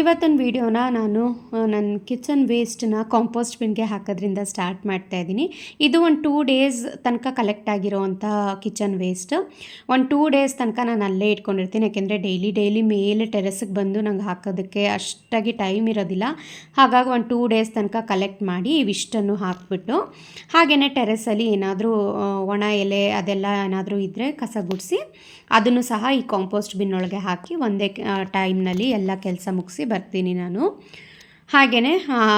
ಇವತ್ತಿನ ವಿಡಿಯೋನ ನಾನು ನನ್ನ ಕಿಚನ್ ವೇಸ್ಟನ್ನ ಕಾಂಪೋಸ್ಟ್ ಬಿನ್ಗೆ ಹಾಕೋದ್ರಿಂದ ಸ್ಟಾರ್ಟ್ ಮಾಡ್ತಾ ಇದ್ದೀನಿ. ಇದು ಒಂದು ಟೂ ಡೇಸ್ ತನಕ ಕಲೆಕ್ಟ್ ಆಗಿರೋವಂಥ ಕಿಚನ್ ವೇಸ್ಟ್ ಒಂದು ಟೂ ಡೇಸ್ ತನಕ ನಾನು ಅಲ್ಲೇ ಇಟ್ಕೊಂಡಿರ್ತೀನಿ. ಯಾಕೆಂದರೆ ಡೈಲಿ ಡೈಲಿ ಮೇಲೆ ಟೆರೆಸ್ಗೆ ಬಂದು ನಂಗೆ ಹಾಕೋದಕ್ಕೆ ಅಷ್ಟಾಗಿ ಟೈಮ್ ಇರೋದಿಲ್ಲ. ಹಾಗಾಗಿ ಒಂದು ಟೂ ಡೇಸ್ ತನಕ ಕಲೆಕ್ಟ್ ಮಾಡಿ ಇವಿಷ್ಟನ್ನು ಹಾಕ್ಬಿಟ್ಟು ಹಾಗೆಯೇ ಟೆರೆಸಲ್ಲಿ ಏನಾದರೂ ಒಣ ಎಲೆ ಅದೆಲ್ಲ ಏನಾದರೂ ಇದ್ದರೆ ಕಸ ಗುಡಿಸಿ, ಅದನ್ನು ಸಹ ಈ ಕಾಂಪೋಸ್ಟ್ ಬಿನ್ನೊಳಗೆ ಹಾಕಿ ಒಂದೇ ಟೈಮ್ನಲ್ಲಿ ಎಲ್ಲ ಕೆಲಸ ಮುಗಿಸಿ ಬರ್ತೀನಿ ನಾನು. ಹಾಗೆಯೇ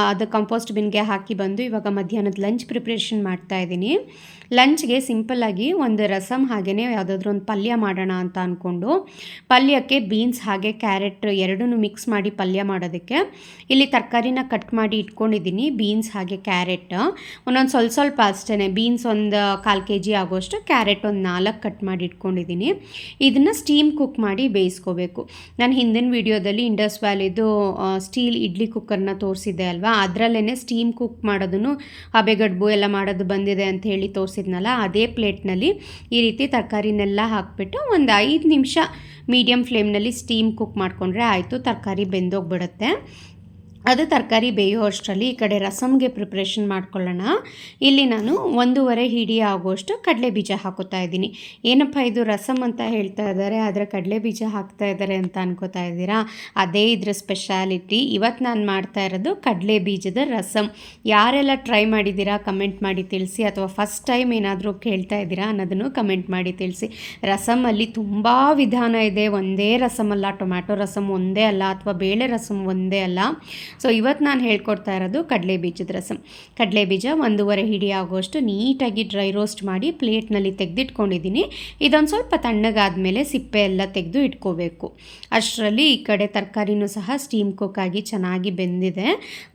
ಅದು ಕಂಪೋಸ್ಟ್ ಬಿನ್ಗೆ ಹಾಕಿ ಬಂದು ಇವಾಗ ಮಧ್ಯಾಹ್ನದ ಲಂಚ್ ಪ್ರಿಪ್ರೇಷನ್ ಮಾಡ್ತಾ ಇದ್ದೀನಿ. ಲಂಚ್ಗೆ ಸಿಂಪಲ್ಲಾಗಿ ಒಂದು ರಸಮ್ ಹಾಗೆಯೇ ಯಾವುದಾದ್ರೂ ಒಂದು ಪಲ್ಯ ಮಾಡೋಣ ಅಂತ ಅಂದ್ಕೊಂಡು ಪಲ್ಯಕ್ಕೆ ಬೀನ್ಸ್ ಹಾಗೆ ಕ್ಯಾರೆಟ್ ಎರಡೂ ಮಿಕ್ಸ್ ಮಾಡಿ ಪಲ್ಯ ಮಾಡೋದಕ್ಕೆ. ಇಲ್ಲಿ ತರಕಾರಿನ ಕಟ್ ಮಾಡಿ ಇಟ್ಕೊಂಡಿದ್ದೀನಿ, ಬೀನ್ಸ್ ಹಾಗೆ ಕ್ಯಾರೆಟ್. ಒಂದೊಂದು ಸ್ವಲ್ಪ ಸ್ವಲ್ಪ ಅಷ್ಟೇ ಬೀನ್ಸ್ ಒಂದು ಕಾಲು ಕೆ ಜಿ ಆಗೋಷ್ಟು, ಕ್ಯಾರೆಟ್ ಒಂದು ನಾಲ್ಕು ಕಟ್ ಮಾಡಿ ಇಟ್ಕೊಂಡಿದ್ದೀನಿ. ಇದನ್ನು ಸ್ಟೀಮ್ ಕುಕ್ ಮಾಡಿ ಬೇಯಿಸ್ಕೋಬೇಕು. ನಾನು ಹಿಂದಿನ ವೀಡಿಯೋದಲ್ಲಿ ಇಂಡಸ್ ವ್ಯಾಲಿದು ಸ್ಟೀಲ್ ಇಡ್ಲಿ ಕುಕ್ಕರ್ನ ತೋರಿಸಿದ್ದೆ ಅಲ್ವಾ? ಅದರಲ್ಲೇ ಸ್ಟೀಮ್ ಕುಕ್ ಮಾಡೋದನ್ನು ಹಬೆಗಡ್ಬು ಎಲ್ಲ ಮಾಡೋದು ಬಂದಿದೆ ಅಂತ ಹೇಳಿ ತೋರಿಸಿದ್ನಲ್ಲ, ಅದೇ ಪ್ಲೇಟ್ನಲ್ಲಿ ಈ ರೀತಿ ತರಕಾರಿನೆಲ್ಲ ಹಾಕಿಬಿಟ್ಟು ಒಂದು ಐದು ನಿಮಿಷ ಮೀಡಿಯಮ್ ಫ್ಲೇಮ್ನಲ್ಲಿ ಸ್ಟೀಮ್ ಕುಕ್ ಮಾಡಿಕೊಂಡ್ರೆ ಆಯಿತು, ತರಕಾರಿ ಬೆಂದೋಗ್ಬಿಡುತ್ತೆ. ಅದು ತರಕಾರಿ ಬೇಯೋ ಅಷ್ಟರಲ್ಲಿ ಈ ಕಡೆ ರಸಮ್ಗೆ ಪ್ರಿಪ್ರೇಷನ್ ಮಾಡ್ಕೊಳ್ಳೋಣ. ಇಲ್ಲಿ ನಾನು ಒಂದೂವರೆ ಹಿಡಿ ಆಗುವಷ್ಟು ಕಡಲೆ ಬೀಜ ಹಾಕೋತಾ ಇದ್ದೀನಿ. ಏನಪ್ಪ ಇದು ರಸಮ್ ಅಂತ ಹೇಳ್ತಾ ಇದ್ದಾರೆ, ಆದರೆ ಕಡಲೆ ಬೀಜ ಹಾಕ್ತಾ ಇದ್ದಾರೆ ಅಂತ ಅನ್ಕೋತಾ ಇದ್ದೀರಾ? ಅದೇ ಇದ್ರ ಸ್ಪೆಷಾಲಿಟಿ ಇವತ್ತು ನಾನು ಮಾಡ್ತಾ ಇರೋದು ಕಡಲೆ ಬೀಜದ ರಸಮ್ ಯಾರೆಲ್ಲ ಟ್ರೈ ಮಾಡಿದ್ದೀರಾ ಕಮೆಂಟ್ ಮಾಡಿ ತಿಳಿಸಿ, ಅಥವಾ ಫಸ್ಟ್ ಟೈಮ್ ಏನಾದರೂ ಕೇಳ್ತಾ ಇದ್ದೀರಾ ಅನ್ನೋದನ್ನು ಕಮೆಂಟ್ ಮಾಡಿ ತಿಳಿಸಿ. ರಸಮಲ್ಲಿ ತುಂಬ ವಿಧಾನ ಇದೆ. ಒಂದೇ ರಸಮಲ್ಲ, ಟೊಮ್ಯಾಟೊ ರಸಮ್ ಒಂದೇ ಅಲ್ಲ, ಅಥವಾ ಬೇಳೆ ರಸಮ್ ಒಂದೇ ಅಲ್ಲ. ಸೊ ಇವತ್ತು ನಾನು ಹೇಳ್ಕೊಡ್ತಾ ಇರೋದು ಕಡಲೆ ಬೀಜದ ರಸಮ್ ಕಡಲೆ ಬೀಜ ಒಂದೂವರೆ ಹಿಡಿ ಆಗೋಷ್ಟು ನೀಟಾಗಿ ಡ್ರೈ ರೋಸ್ಟ್ ಮಾಡಿ ಪ್ಲೇಟ್ನಲ್ಲಿ ತೆಗೆದಿಟ್ಕೊಂಡಿದ್ದೀನಿ. ಇದೊಂದು ಸ್ವಲ್ಪ ತಣ್ಣಗಾದ್ಮೇಲೆ ಸಿಪ್ಪೆ ಎಲ್ಲ ತೆಗೆದು ಇಟ್ಕೋಬೇಕು. ಅಷ್ಟರಲ್ಲಿ ಈ ಕಡೆ ತರಕಾರಿನೂ ಸಹ ಸ್ಟೀಮ್ ಕುಕ್ ಆಗಿ ಚೆನ್ನಾಗಿ ಬೆಂದಿದೆ.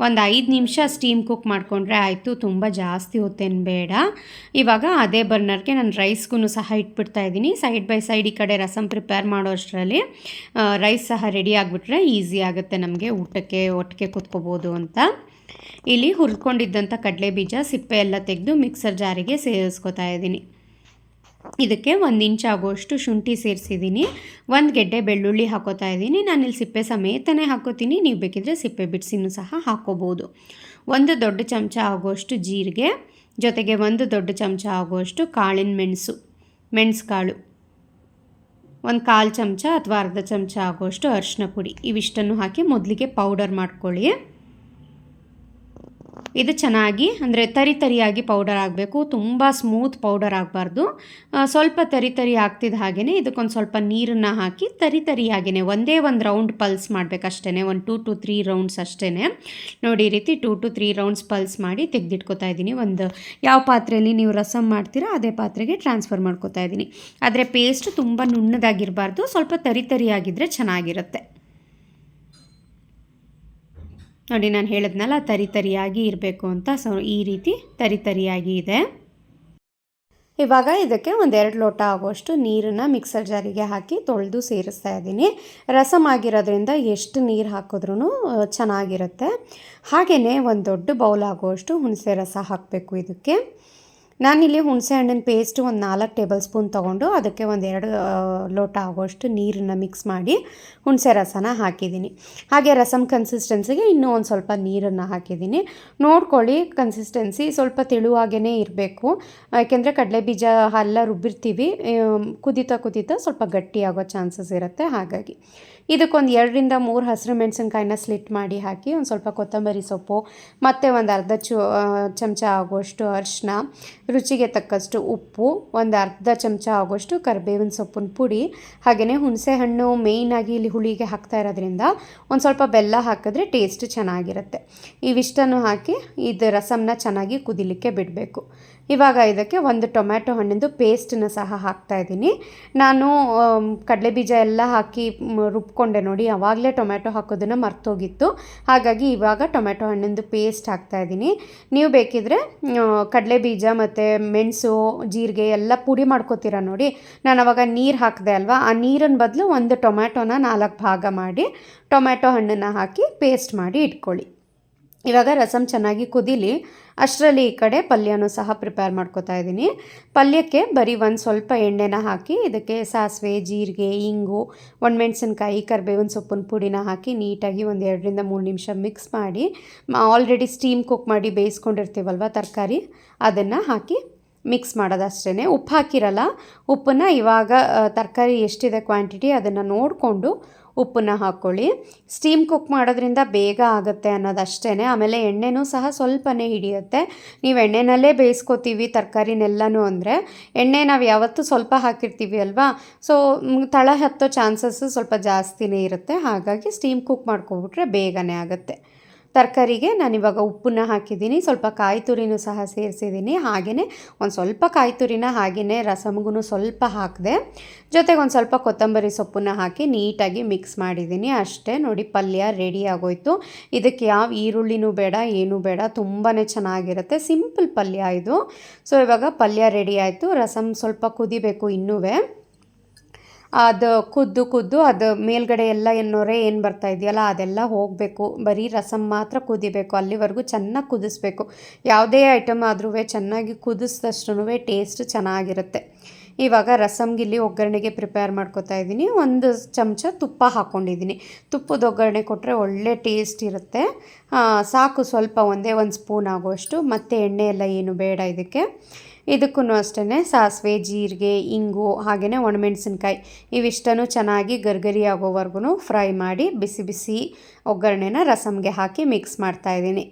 ಒಂದು ಐದು ನಿಮಿಷ ಸ್ಟೀಮ್ ಕುಕ್ ಮಾಡಿಕೊಂಡ್ರೆ ಆಯಿತು, ತುಂಬ ಜಾಸ್ತಿ ಹೊತ್ತೇನು ಬೇಡ. ಇವಾಗ ಅದೇ ಬರ್ನರ್ಗೆ ನಾನು ರೈಸ್ಗೂ ಸಹ ಇಟ್ಬಿಡ್ತಾ ಇದ್ದೀನಿ. ಸೈಡ್ ಬೈ ಸೈಡ್ ಈ ಕಡೆ ರಸಮ್ ಪ್ರಿಪೇರ್ ಮಾಡೋ ಅಷ್ಟರಲ್ಲಿ ರೈಸ್ ಸಹ ರೆಡಿ ಆಗಿಬಿಟ್ರೆ ಈಸಿ ಆಗುತ್ತೆ ನಮಗೆ ಊಟಕ್ಕೆ, ಒಟ್ಟಿಗೆ ಕುತ್ಕೋಬೋದು ಅಂತ. ಇಲ್ಲಿ ಹುರ್ಕೊಂಡಿದ್ದಂಥ ಕಡಲೆ ಬೀಜ ಸಿಪ್ಪೆ ಎಲ್ಲ ತೆಗೆದು ಮಿಕ್ಸರ್ ಜಾರಿಗೆ ಸೇರಿಸ್ಕೊತಾ ಇದ್ದೀನಿ. ಇದಕ್ಕೆ ಒಂದು ಇಂಚ್ ಆಗೋಷ್ಟು ಶುಂಠಿ ಸೇರಿಸಿದ್ದೀನಿ. ಒಂದು ಗೆಡ್ಡೆ ಬೆಳ್ಳುಳ್ಳಿ ಹಾಕೋತಾ ಇದ್ದೀನಿ. ನಾನಿಲ್ಲಿ ಸಿಪ್ಪೆ ಸಮೇತನೇ ಹಾಕೋತೀನಿ. ನೀವು ಬೇಕಿದ್ರೆ ಸಿಪ್ಪೆ ಬಿಡಿಸಿನೂ ಸಹ ಹಾಕೋಬೋದು. ಒಂದು ದೊಡ್ಡ ಚಮಚ ಆಗುವಷ್ಟು ಜೀರಿಗೆ, ಜೊತೆಗೆ ಒಂದು ದೊಡ್ಡ ಚಮಚ ಆಗುವಷ್ಟು ಕಾಳಿನ ಮೆಣಸು ಮೆಣಸು ಕಾಳು ಒಂದು ಕಾಲು ಚಮಚ ಅಥವಾ ಅರ್ಧ ಚಮಚ ಆಗೋಷ್ಟು ಅರಿಶಿನ ಪುಡಿ ಇವಿಷ್ಟನ್ನು ಹಾಕಿ ಮೊದಲಿಗೆ ಪೌಡರ್ ಮಾಡ್ಕೊಳ್ಳಿ. ಇದು ಚೆನ್ನಾಗಿ, ಅಂದರೆ ತರಿ ತರಿಯಾಗಿ ಪೌಡರ್ ಆಗಬೇಕು. ತುಂಬ ಸ್ಮೂತ್ ಪೌಡರ್ ಆಗಬಾರ್ದು. ಸ್ವಲ್ಪ ತರಿ ತರಿ ಆಗ್ತಿದ್ದ ಹಾಗೆಯೇ ಇದಕ್ಕೊಂದು ಸ್ವಲ್ಪ ನೀರನ್ನು ಹಾಕಿ ತರಿ ತರಿಯಾಗೇ ಒಂದೇ ಒಂದು ರೌಂಡ್ ಪಲ್ಸ್ ಮಾಡಬೇಕಷ್ಟೇ ಒಂದು ಟೂ ಟು ತ್ರೀ ರೌಂಡ್ಸ್ ಅಷ್ಟೇ ನೋಡಿ, ಈ ರೀತಿ two to three rounds pulse ಮಾಡಿ ತೆಗೆದಿಟ್ಕೋತಾ ಇದ್ದೀನಿ. ಒಂದು ಯಾವ ಪಾತ್ರೆಯಲ್ಲಿ ನೀವು ರಸಮ್ ಮಾಡ್ತೀರಾ ಅದೇ ಪಾತ್ರೆಗೆ ಟ್ರಾನ್ಸ್ಫರ್ ಮಾಡ್ಕೋತಾ ಇದ್ದೀನಿ. ಆದರೆ ಪೇಸ್ಟ್ ತುಂಬ ನುಣ್ಣದಾಗಿರಬಾರ್ದು, ಸ್ವಲ್ಪ ತರಿ ತರಿಯಾಗಿದ್ದರೆ ಚೆನ್ನಾಗಿರುತ್ತೆ. ನೋಡಿ, ನಾನು ಹೇಳಿದ್ನಲ್ಲ, ತರಿ ತರಿಯಾಗಿ ಇರಬೇಕು ಅಂತ. ಸೊ ಈ ರೀತಿ ತರಿ ತರಿಯಾಗಿ ಇದೆ. ಇವಾಗ ಇದಕ್ಕೆ ಒಂದೆರಡು ಲೋಟ ಆಗುವಷ್ಟು ನೀರನ್ನು ಮಿಕ್ಸರ್ ಜಾರಿಗೆ ಹಾಕಿ ತೊಳೆದು ಸೇರಿಸ್ತಾ ಇದ್ದೀನಿ. ರಸಮ್ ಆಗಿರೋದ್ರಿಂದ ಎಷ್ಟು ನೀರು ಹಾಕಿದ್ರೂ ಚೆನ್ನಾಗಿರುತ್ತೆ. ಹಾಗೆಯೇ ಒಂದು ದೊಡ್ಡ ಬೌಲ್ ಆಗುವಷ್ಟು ಹುಣಸೆ ರಸ ಹಾಕಬೇಕು ಇದಕ್ಕೆ. ನಾನಿಲ್ಲಿ ಹುಣಸೆ ಹಣ್ಣಿನ ಪೇಸ್ಟ್ ಒಂದು ನಾಲ್ಕು ಟೇಬಲ್ ಸ್ಪೂನ್ ತೊಗೊಂಡು ಅದಕ್ಕೆ ಒಂದು ಎರಡು ಲೋಟ ಆಗೋಷ್ಟು ನೀರನ್ನು ಮಿಕ್ಸ್ ಮಾಡಿ ಹುಣಸೆ ರಸನ ಹಾಕಿದ್ದೀನಿ. ಹಾಗೆ ರಸಮ್ ಕನ್ಸಿಸ್ಟೆನ್ಸಿಗೆ ಇನ್ನೂ ಒಂದು ಸ್ವಲ್ಪ ನೀರನ್ನು ಹಾಕಿದ್ದೀನಿ. ನೋಡ್ಕೊಳ್ಳಿ ಕನ್ಸಿಸ್ಟೆನ್ಸಿ ಸ್ವಲ್ಪ ತೆಳುವಾಗೇ ಇರಬೇಕು. ಯಾಕೆಂದರೆ ಕಡಲೆ ಬೀಜ ಎಲ್ಲ ರುಬ್ಬಿರ್ತೀವಿ ಕುದೀತಾ ಕುದಿತಾ ಸ್ವಲ್ಪ ಗಟ್ಟಿಯಾಗೋ ಚಾನ್ಸಸ್ ಇರುತ್ತೆ ಹಾಗಾಗಿ. ಇದಕ್ಕೊಂದು ಎರಡರಿಂದ ಮೂರು ಹಸಿರು ಮೆಣಸಿನ್ಕಾಯಿನ ಸ್ಲಿಟ್ ಮಾಡಿ ಹಾಕಿ ಒಂದು ಸ್ವಲ್ಪ ಕೊತ್ತಂಬರಿ ಸೊಪ್ಪು, ಮತ್ತು ಒಂದು ಅರ್ಧ ಚು ಚಮಚ ಆಗೋಷ್ಟು ಅರಿಶಿನ ರುಚಿಗೆ ತಕ್ಕಷ್ಟು ಉಪ್ಪು, ಒಂದು ಅರ್ಧ ಚಮಚ ಆಗೋಷ್ಟು ಕರಿಬೇವಿನ ಸೊಪ್ಪಿನ ಪುಡಿ, ಹಾಗೆಯೇ ಹುಣಸೆಹಣ್ಣು ಮೇಯ್ನಾಗಿ ಇಲ್ಲಿ ಹುಳಿಗೆ ಹಾಕ್ತಾ ಇರೋದ್ರಿಂದ ಒಂದು ಸ್ವಲ್ಪ ಬೆಲ್ಲ ಹಾಕಿದ್ರೆ ಟೇಸ್ಟ್ ಚೆನ್ನಾಗಿರುತ್ತೆ. ಇವಿಷ್ಟನ್ನು ಹಾಕಿ ಇದು ರಸಮ್ನ ಚೆನ್ನಾಗಿ ಕುದಿಲಿಕ್ಕೆ ಬಿಡಬೇಕು. ಇವಾಗ ಇದಕ್ಕೆ ಒಂದು ಟೊಮ್ಯಾಟೊ ಹಣ್ಣಿಂದು ಪೇಸ್ಟನ್ನು ಸಹ ಹಾಕ್ತಾ ಇದ್ದೀನಿ. ನಾನು ಕಡಲೆ ಬೀಜ ಎಲ್ಲ ಹಾಕಿ ರುಬ್ಕೊಂಡೆ ನೋಡಿ ಆವಾಗಲೇ ಟೊಮ್ಯಾಟೊ ಹಾಕೋದನ್ನು ಮರ್ತೋಗಿತ್ತು. ಹಾಗಾಗಿ ಇವಾಗ ಟೊಮ್ಯಾಟೊ ಹಣ್ಣಿಂದು ಪೇಸ್ಟ್ ಹಾಕ್ತಾ ಇದ್ದೀನಿ. ನೀವು ಬೇಕಿದ್ರೆ ಕಡಲೆ ಬೀಜ ಮತ್ತು ಮೆಣಸು, ಜೀರಿಗೆ ಎಲ್ಲ ಪುಡಿ ಮಾಡ್ಕೋತೀರ ನೋಡಿ. ನಾನು ಅವಾಗ ನೀರು ಹಾಕಿದೆ ಅಲ್ವಾ, ಆ ನೀರಿನ ಬದಲು ಒಂದು ಟೊಮ್ಯಾಟೊನ ನಾಲ್ಕು ಭಾಗ ಮಾಡಿ, ಟೊಮ್ಯಾಟೊ ಹಣ್ಣನ್ನು ಹಾಕಿ ಪೇಸ್ಟ್ ಮಾಡಿ ಇಟ್ಕೊಳ್ಳಿ. ಇವಾಗ ರಸಮ್ ಚೆನ್ನಾಗಿ ಕುದೀಲಿ. ಅಷ್ಟರಲ್ಲಿ ಈ ಕಡೆ ಪಲ್ಯನೂ ಸಹ ಪ್ರಿಪೇರ್ ಮಾಡ್ಕೋತಾ ಇದ್ದೀನಿ. ಪಲ್ಯಕ್ಕೆ ಬರೀ ಒಂದು ಸ್ವಲ್ಪ ಎಣ್ಣೆನ ಹಾಕಿ ಇದಕ್ಕೆ ಸಾಸಿವೆ, ಜೀರಿಗೆ, ಇಂಗು ಒಣಮೆಣ್ಸಿನ್ಕಾಯಿ ಕರಿಬೇವಿನ ಸೊಪ್ಪಿನ ಪುಡಿನ ಹಾಕಿ ನೀಟಾಗಿ ಒಂದು ಎರಡರಿಂದ ಮೂರು ನಿಮಿಷ ಮಿಕ್ಸ್ ಮಾಡಿ ಆಲ್ರೆಡಿ ಸ್ಟೀಮ್ ಕುಕ್ ಮಾಡಿ ಬೇಯಿಸ್ಕೊಂಡಿರ್ತೀವಲ್ವ ತರಕಾರಿ, ಅದನ್ನು ಹಾಕಿ ಮಿಕ್ಸ್ ಮಾಡೋದಷ್ಟೇ ಉಪ್ಪು ಹಾಕಿರಲ್ಲ, ಉಪ್ಪನ್ನು ಇವಾಗ ತರಕಾರಿ ಎಷ್ಟಿದೆ ಕ್ವಾಂಟಿಟಿ ಅದನ್ನು ನೋಡಿಕೊಂಡು ಉಪ್ಪನ್ನ ಹಾಕ್ಕೊಳ್ಳಿ. ಸ್ಟೀಮ್ ಕುಕ್ ಮಾಡೋದ್ರಿಂದ ಬೇಗ ಆಗುತ್ತೆ ಅನ್ನೋದಷ್ಟೇ ಆಮೇಲೆ ಎಣ್ಣೆನೂ ಸಹ ಸ್ವಲ್ಪನೇ ಹಿಡಿಯುತ್ತೆ. ನೀವು ಎಣ್ಣೆನಲ್ಲೇ ಬೇಯಿಸ್ಕೊತೀವಿ ತರಕಾರಿನೆಲ್ಲನೂ ಅಂದರೆ. ಎಣ್ಣೆ ನಾವು ಯಾವತ್ತೂ ಸ್ವಲ್ಪ ಹಾಕಿರ್ತೀವಿ ಅಲ್ವಾ? ಸೊ ತಳ ಹತ್ತೋ ಚಾನ್ಸಸ್ಸು ಸ್ವಲ್ಪ ಜಾಸ್ತಿನೇ ಇರುತ್ತೆ. ಹಾಗಾಗಿ ಸ್ಟೀಮ್ ಕುಕ್ ಮಾಡ್ಕೊಬಿಟ್ರೆ ಬೇಗನೆ ಆಗುತ್ತೆ. ತರಕಾರಿಗೆ ನಾನಿವಾಗ ಉಪ್ಪನ್ನ ಹಾಕಿದ್ದೀನಿ, ಸ್ವಲ್ಪ ಕಾಯಿ ತುರಿನೂ ಸಹ ಸೇರಿಸಿದ್ದೀನಿ. ಹಾಗೆಯೇ ಒಂದು ಸ್ವಲ್ಪ ಕಾಯಿ ತುರಿನ ಹಾಗೆಯೇ ರಸಮ್ಗೂ ಸ್ವಲ್ಪ ಹಾಕಿದೆ, ಜೊತೆಗೆ ಒಂದು ಸ್ವಲ್ಪ ಕೊತ್ತಂಬರಿ ಸೊಪ್ಪನ್ನ ಹಾಕಿ ನೀಟಾಗಿ ಮಿಕ್ಸ್ ಮಾಡಿದ್ದೀನಿ. ಅಷ್ಟೇ ನೋಡಿ ಪಲ್ಯ ರೆಡಿ ಆಗೋಯ್ತು. ಇದಕ್ಕೆ ಯಾವ ಈರುಳ್ಳಿನೂ ಬೇಡ, ಏನೂ ಬೇಡ ತುಂಬಾ ಚೆನ್ನಾಗಿರುತ್ತೆ. ಸಿಂಪಲ್ ಪಲ್ಯ ಇದು. ಸೊ, ಇವಾಗ ಪಲ್ಯ ರೆಡಿ ಆಯಿತು. ರಸಮ್ ಸ್ವಲ್ಪ ಕುದಿಬೇಕು ಇನ್ನೂ ಅದು ಕುದ್ದು ಕುದ್ದು ಅದು ಮೇಲ್ಗಡೆ ಎಲ್ಲ ಏನೋರೆ ಏನು ಬರ್ತಾ ಇದೆಯಲ್ಲ, ಅದೆಲ್ಲ ಹೋಗಬೇಕು. ಬರೀ ರಸಂ ಮಾತ್ರ ಕುದಿಬೇಕು, ಅಲ್ಲಿವರೆಗೂ ಚೆನ್ನಾಗಿ ಕುದಿಸ್ಬೇಕು. ಯಾವುದೇ ಐಟಮ್ ಆದ್ರೂ ಚೆನ್ನಾಗಿ ಕುದಿಸಿದಷ್ಟು ಟೇಸ್ಟ್ ಚೆನ್ನಾಗಿರುತ್ತೆ. ಇವಾಗ ರಸಮ್ಗಿಲ್ಲಿ ಒಗ್ಗರಣೆಗೆ ಪ್ರಿಪೇರ್ ಮಾಡ್ಕೋತಾ ಇದ್ದೀನಿ. ಒಂದು ಚಮಚ ತುಪ್ಪ ಹಾಕ್ಕೊಂಡಿದ್ದೀನಿ ತುಪ್ಪದ ಒಗ್ಗರಣೆ ಕೊಟ್ಟರೆ ಒಳ್ಳೆ ಟೇಸ್ಟ್ ಇರುತ್ತೆ. ಸಾಕು ಸ್ವಲ್ಪ ಒಂದೇ ಒಂದು ಸ್ಪೂನ್ ಆಗುವಷ್ಟು. ಮತ್ತು ಎಣ್ಣೆ ಎಲ್ಲ ಏನು ಬೇಡ ಇದಕ್ಕೆ. ಇದಕ್ಕೂ ಅಷ್ಟೇ ಸಾಸಿವೆ, ಜೀರಿಗೆ, ಇಂಗು ಹಾಗೆಯೇ ಒಣಮೆಣಸಿನ್ಕಾಯಿ. ಇವಿಷ್ಟನ್ನು ಚೆನ್ನಾಗಿ ಗರ್ಗರಿ ಆಗೋವರೆಗೂ ಫ್ರೈ ಮಾಡಿ ಬಿಸಿ ಬಿಸಿ ಒಗ್ಗರಣೆನ ರಸಮ್ಗೆ ಹಾಕಿ ಮಿಕ್ಸ್ ಮಾಡ್ತಾಯಿದ್ದೀನಿ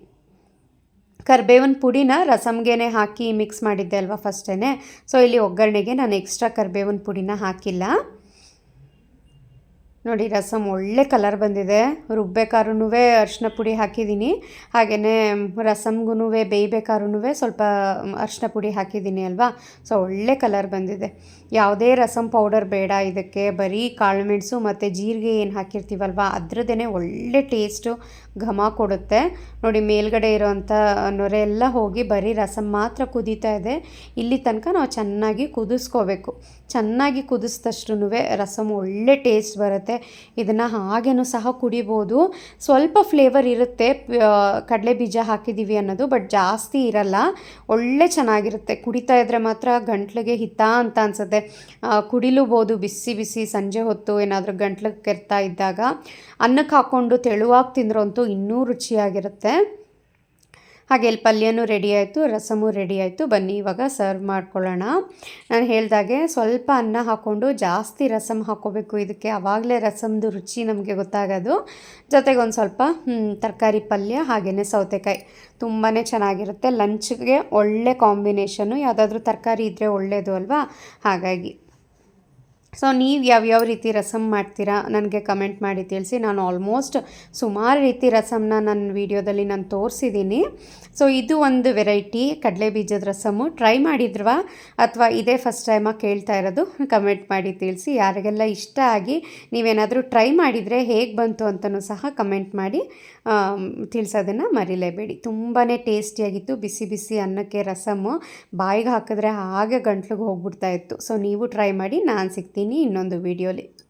ಕರ್ಬೇವಿನ ಪುಡಿನ ರಸಮ್ಗೆ ಹಾಕಿ ಮಿಕ್ಸ್ ಮಾಡಿದ್ದೆ ಅಲ್ವಾ ಫಸ್ಟೇ ಸೊ ಇಲ್ಲಿ ಒಗ್ಗರಣೆಗೆ ನಾನು ಎಕ್ಸ್ಟ್ರಾ ಕರ್ಬೇವಿನ ಪುಡಿನ ಹಾಕಿಲ್ಲ. ನೋಡಿ ರಸಮ್ ಒಳ್ಳೆ ಕಲರ್ ಬಂದಿದೆ. ರುಬ್ಬೇಕಾದ್ರೂ ಅರ್ಶಿನ ಪುಡಿ ಹಾಕಿದ್ದೀನಿ. ಹಾಗೆಯೇ ರಸಮ್ಗೂ ಬೇಯಬೇಕಾದ್ರೂ ಸ್ವಲ್ಪ ಅರ್ಶಿನ ಪುಡಿ ಹಾಕಿದ್ದೀನಿ ಅಲ್ವಾ? ಸೊ ಒಳ್ಳೆ ಕಲರ್ ಬಂದಿದೆ. ಯಾವುದೇ ರಸಮ್ ಪೌಡರ್ ಬೇಡ. ಇದಕ್ಕೆ ಬರೀ ಕಾಳುಮೆಣಸು ಮತ್ತು ಜೀರಿಗೆ ಏನು ಹಾಕಿರ್ತೀವಲ್ವ? ಅದ್ರದ್ದೇ ಒಳ್ಳೆ ಟೇಸ್ಟು ಘಮ ಕೊಡುತ್ತೆ. ನೋಡಿ, ಮೇಲ್ಗಡೆ ಇರೋವಂಥ ನೊರೆ ಎಲ್ಲ ಹೋಗಿ ಬರೀ ರಸಮ್ ಮಾತ್ರ ಕುದೀತಾ ಇದೆ. ಇಲ್ಲಿ ತನಕ ನಾವು ಚೆನ್ನಾಗಿ ಕುದಿಸ್ಕೋಬೇಕು. ಚೆನ್ನಾಗಿ ಕುದಿಸಿದಷ್ಟು ರಸಮ್ ಒಳ್ಳೆ ಟೇಸ್ಟ್ ಬರುತ್ತೆ. ಇದನ್ನು ಹಾಗೇನೂ ಸಹ ಕುಡಿಬೋದು. ಸ್ವಲ್ಪ ಫ್ಲೇವರ್ ಇರುತ್ತೆ ಕಡಲೆ ಬೀಜ ಹಾಕಿದ್ದೀವಿ ಅನ್ನೋದು ಬಟ್ ಜಾಸ್ತಿ ಇರಲ್ಲ. ಒಳ್ಳೆ ಚೆನ್ನಾಗಿರುತ್ತೆ. ಕುಡಿತಾ ಇದ್ದರೆ ಮಾತ್ರ ಗಂಟ್ಲಿಗೆ ಹಿತ ಅಂತ ಅನ್ಸುತ್ತೆ. ಕುಡಿಲೂಬೋದು, ಬಿಸಿ ಬಿಸಿ ಸಂಜೆ ಹೊತ್ತು ಏನಾದರೂ ಗಂಟ್ಲಿಗೆ ಕೆರ್ತಾ ಇದ್ದಾಗ, ಅನ್ನಕ್ಕೆ ಹಾಕ್ಕೊಂಡು ತೆಳುವಾಗಿ ತಿಂದ್ರಂತೂ ಇನ್ನೂ ರುಚಿಯಾಗಿರುತ್ತೆ. ಹಾಗೆ ಇಲ್ಲಿ ಪಲ್ಯನೂ ರೆಡಿ ಆಯಿತು, ರಸಮೂ ರೆಡಿ ಆಯಿತು. ಬನ್ನಿ, ಇವಾಗ ಸರ್ವ್ ಮಾಡ್ಕೊಳ್ಳೋಣ. ನಾನು ಹೇಳ್ದಾಗೆ ಸ್ವಲ್ಪ ಅನ್ನ ಹಾಕ್ಕೊಂಡು ಜಾಸ್ತಿ ರಸಮ್ ಹಾಕ್ಕೋಬೇಕು ಇದಕ್ಕೆ. ಆವಾಗಲೇ ರಸಮ್ದು ರುಚಿ ನಮಗೆ ಗೊತ್ತಾಗೋದು. ಜೊತೆಗೆ ಒಂದು ಸ್ವಲ್ಪ ತರಕಾರಿ ಪಲ್ಯ ಹಾಗೆಯೇ ಸೌತೆಕಾಯಿ. ತುಂಬಾ ಚೆನ್ನಾಗಿರುತ್ತೆ. ಲಂಚ್ಗೆ ಒಳ್ಳೆ ಕಾಂಬಿನೇಷನ್ನು ಯಾವುದಾದ್ರೂ ತರಕಾರಿ ಇದ್ದರೆ ಒಳ್ಳೆಯದು ಅಲ್ವಾ? ಹಾಗಾಗಿ. ಸೊ ನೀವು ಯಾವ್ಯಾವ ರೀತಿ ರಸಮ್ ಮಾಡ್ತೀರಾ ನನಗೆ ಕಮೆಂಟ್ ಮಾಡಿ ತಿಳಿಸಿ. ನಾನು ಆಲ್ಮೋಸ್ಟ್ ಸುಮಾರು ರೀತಿ ರಸಮ್ನ ನನ್ನ ವೀಡಿಯೋದಲ್ಲಿ ನಾನು ತೋರಿಸಿದ್ದೀನಿ ಸೊ ಇದು ಒಂದು ವೆರೈಟಿ ಕಡಲೆ ಬೀಜದ ರಸಮು. ಟ್ರೈ ಮಾಡಿದ್ರವಾ? ಅಥವಾ ಇದೇ ಫಸ್ಟ್ ಟೈಮಾಗಿ ಕೇಳ್ತಾ ಇರೋದು? ಕಮೆಂಟ್ ಮಾಡಿ ತಿಳಿಸಿ. ಯಾರಿಗೆಲ್ಲ ಇಷ್ಟ ಆಗಿ ನೀವೇನಾದರೂ ಟ್ರೈ ಮಾಡಿದರೆ ಹೇಗೆ ಬಂತು ಅಂತಲೂ ಸಹ ಕಮೆಂಟ್ ಮಾಡಿ ತಿಳಿಸೋದನ್ನು ಮರಿಲೇಬೇಡಿ. ತುಂಬಾ ಟೇಸ್ಟಿಯಾಗಿತ್ತು ಬಿಸಿ ಬಿಸಿ ಅನ್ನಕ್ಕೆ ರಸಮು. ಬಾಯಿಗೆ ಹಾಕಿದ್ರೆ ಹಾಗೆ ಗಂಟ್ಲಿಗೆ ಹೋಗ್ಬಿಡ್ತಾ ಇತ್ತು. ಸೊ ನೀವು ಟ್ರೈ ಮಾಡಿ, ನಾನು ಇನ್ನೊಂದು ವೀಡಿಯೋಲಿ